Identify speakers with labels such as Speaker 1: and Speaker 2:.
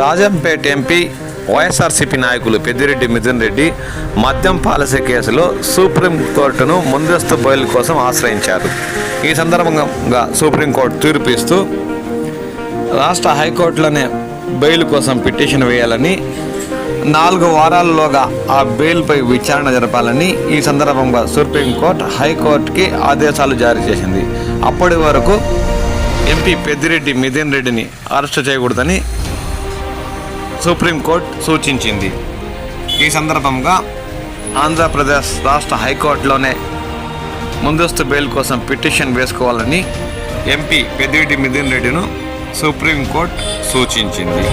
Speaker 1: Rajampet MP YSRCP నాయకులు పెద్దిరెడ్డి మిథున్ రెడ్డి మద్యం policy కేసులో సుప్రీంకోర్టును ముందస్తు బయలు కోసం ఆశ్రయించారు. ఈ సందర్భంగా సుప్రీంకోర్టు తీర్పు ఇస్తూ రాష్ట్ర హైకోర్టులోనే బెయిల్ కోసం పిటిషన్ వేయాలని నాలుగు వారాల్లోగా ఆ బెయిల్పై విచారణ జరపాలని ఈ సందర్భంగా సుప్రీంకోర్టు హైకోర్టుకి ఆదేశాలు జారీ చేసింది. అప్పటి వరకు ఎంపీ పెద్దిరెడ్డి మిథున్ రెడ్డిని అరెస్ట్ చేయకూడదని సుప్రీంకోర్టు సూచించింది. ఈ సందర్భంగా ఆంధ్రప్రదేశ్ రాష్ట్ర హైకోర్టులోనే ముందస్తు బెయిల్ కోసం పిటిషన్ వేసుకోవాలని ఎంపీ పెద్దిరెడ్డి మిథున్ రెడ్డిను సుప్రీంకోర్టు సూచించింది.